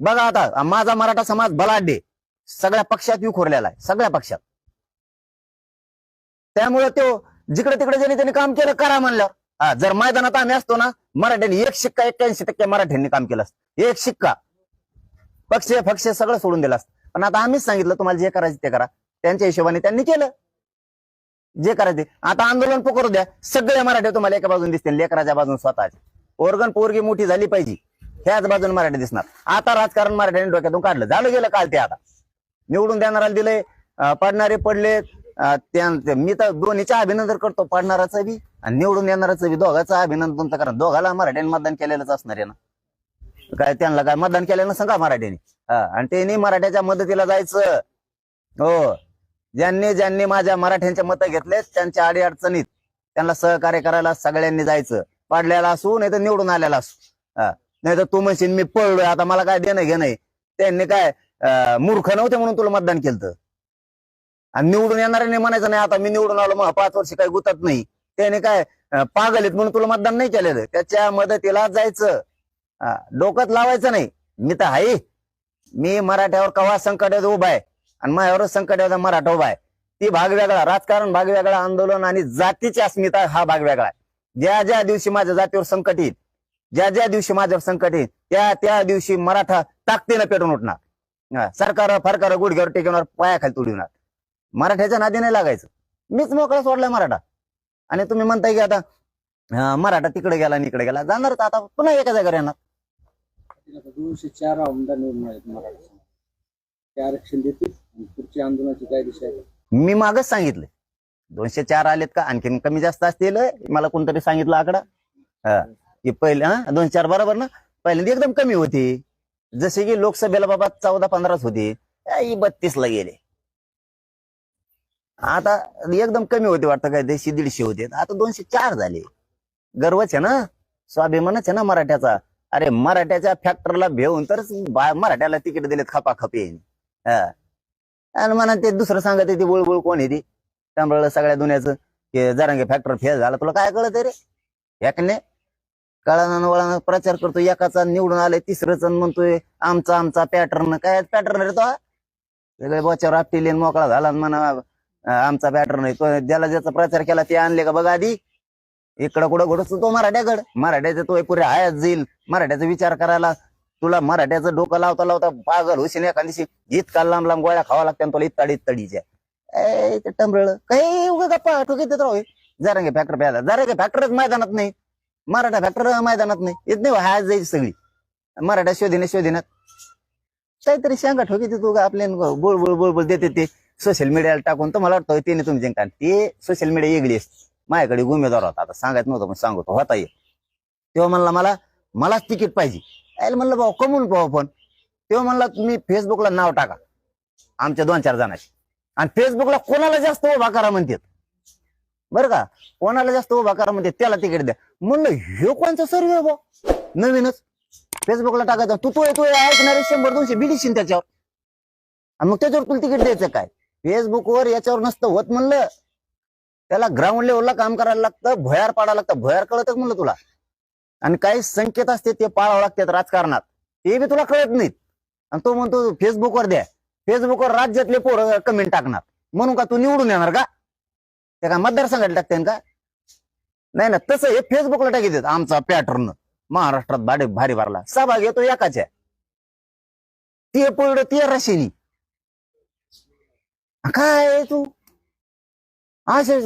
बघा आता माझा मराठा समाज बलाढ्य सगळ्या पक्षात विखुरलेला आहे सगळ्या पक्षात. त्यामुळे तो जिकडे तिकडे ज्याने त्यांनी काम केलं करा म्हणलं हा जर मैदानात आम्ही असतो ना मराठ्यांनी एक शिक्का एक्क्याऐंशी टक्के मराठ्यांनी काम केलं असतं. एक शिक्का. पक्ष पक्ष सगळं सोडून दिलं असतं. पण आता आम्हीच सांगितलं तुम्हाला जे करायचं ते करा. त्यांच्या हिशोबाने त्यांनी केलं. जे करायचे आता आंदोलन पकडू द्या. सगळे मराठे तुम्हाला एका बाजून दिसतील लेकराच्या बाजून स्वतःचे. ओरगन पोरगी मोठी झाली पाहिजे. ह्याच बाजून मराठी दिसणार. आता राजकारण मराठ्याने डोक्यातून काढलं. झालं गेलं काल ते आता. निवडून देणाऱ्याला दिलंय पडणारे पडले मी तर दोन्हीच्या अभिनंदन करतो पडणाराचं बी आणि निवडून येणाराचं बी. दोघांचं अभिनंदन तर कारण दोघाला मराठ्याने मतदान केलेलंच असणार आहे ना. काय त्यांना काय मतदान केल्यानं सांगा मराठ्याने? हा, आणि त्यांनी मराठ्याच्या मदतीला जायचं. हो. ज्यांनी ज्यांनी माझ्या मराठ्यांच्या मतं घेतले त्यांच्या अडीअडचणीत त्यांना सहकार्य करायला सगळ्यांनी जायचं. पाडलेला असू नाही तर निवडून आलेला असू. नाही तर तू म्हणशील मी पळलोय आता मला काय देणं घेणं आहे. त्यांनी काय मूर्ख नव्हते म्हणून तुला मतदान केलं आणि निवडून येणाऱ्याने म्हणायचं नाही आता मी निवडून आलो मग पाच वर्ष काही गुतत नाही. त्याने काय पागल आहेत म्हणून तुला मतदान नाही केलेलं. त्याच्या मदतीला जायचं. डोक्यात लावायचं नाही. मी तर आहे. मी मराठ्यावर कवा संकट उभा आहे? आणि माझ्यावरच संकट आहे मराठा उभा आहे. ती भाग वेगळा राजकारण भाग वेगळा आंदोलन आणि जातीची अस्मिता हा भाग वेगळा आहे. ज्या ज्या दिवशी माझ्या जातीवर संकट येईल ज्या ज्या दिवशी माझ्यावर संकट येईल त्या त्या दिवशी मराठा ताकदीनं पेटून उठणार. सरकार फरकार गुडघ्यावर टेकवणार पायाखाली तुडविणार. मराठ्याच्या नादी नाही लागायचं. मीच मोकळा सोडलाय मराठा. आणि तुम्ही म्हणताय की आता मराठा तिकडे गेला आणि इकडे गेला. जाणारच आता पुन्हा एका जागेवर येणार. दोनशे चार आमदार निवडून आहेत मराठा ते आरक्षण देतील आणि पुढची आंदोलनाची काय दिशा आहे? मी मागच सांगितलं दोनशे चार आलेत का? आणखीन कमी जास्त असतील मला कोणतरी सांगितलं आकडा. की पहिले हा दोनशे चार बरोबर ना? पहिल्यांदा एकदम कमी होती. जसे की लोकसभेला बाबा चौदा पंधराच होती. बत्तीस ला गेले. आता एकदम कमी होते वाटतं काय? देशी दीडशे होते. आता दोनशे चार झाले. गर्वच आहे ना? स्वाभिमानच आहे ना मराठ्याचा? अरे मराठ्याच्या फॅक्टरला भेऊन तर मराठ्याला तिकीट दिलेत खपा खपे आणि म्हणा ते दुसरं सांगत ते बुळबुळ कोण येते त्यामुळे सगळ्या दुनियाचं. की जरांगे फॅक्टर फेल झाला. तुला काय कळत रे? एकने काळानं वळानं प्रचार करतो एकाचा निवडून आलाय तिसरंच आणि म्हणतोय आमचा आमचा पॅटर्न काय पॅटर्न रे तो? सगळे बोच्यावर आपटी मोकळा झाला म्हणा आमचा पॅटर्न आहे. तो ज्याला ज्याचा प्रचार केला ते आणले का बघा आधी? इकडं कुठं घडत तो मराठ्याकड. मराठ्याचा तो पुरे आयात जाईल. मराठ्याचा विचार करायला तुला मराठ्याचं डोकं लावता लावता पागल होशील एका दिवशी. इतका लांब लांब गोळ्या खावा लागत्या तुला इत्ताडी इत्ताडीच्या ए ते टमरळ काही उगा गप्पा ठोकीत राहू. जरा फॅक्टर प्यायला. जरा फॅक्टरच मैदानात नाही. मराठा फॅक्टर मैदानात नाही. येत नाही हाय जायची सगळी. मराठा शोधिने शोधिनात काहीतरी सांगा ठोकी तू का आपल्या बोळ बोळ बोळ बोळ देते ते. सोशल मीडियाला टाकून तर मला वाटतं त्याने तुम्ही जिंका ते सोशल मीडिया वेगळी असते. माझ्याकडे उमेदवार होता. आता सांगायचं नव्हतं पण सांगतो. होता ये तेव्हा म्हणला मला मलाच तिकीट पाहिजे. यायला म्हणलं भाऊ कमवून पाहू पण तेव्हा म्हणला तुम्ही फेसबुकला नाव टाका. आमच्या दोन चार जणांची आणि फेसबुकला कोणाला जास्त उभा करा म्हणतात? बरं का? कोणाला जास्त उभा करा म्हणते त्याला तिकीट द्या. म्हणलं हे कोणचा सर्वे बा? नवीनच. फेसबुकला टाकायचा. तू तो तू ऐकणारे शंभर दोनशे बिडीशील त्याच्यावर. आणि मग त्याच्यावर तुला तिकीट द्यायचं काय? फेसबुकवर याच्यावर नसतं होत म्हणलं. त्याला ग्राउंड लेवलला काम करायला लागतं भयार पाडायला लागतं. भयार कळतच म्हणलं तुला. आणि काही संकेत असते ते पाळावं लागतात राजकारणात. ते बी तुला कळत नाहीत. आणि तो म्हणतो फेसबुकवर द्या. फेसबुकवर राज्यातले पोरं कमेंट टाकणार. म्हणून का तू निवडून येणार का? ते काय मतदारसंघात टाकते का? नाही ना तसं हे फेसबुकला टाकी देत आमचा पॅटर्न महाराष्ट्रात भाडे भारी भरला. सहभाग येतो एकाच्या. ते पडलं ते रशिनी. काय तू? असे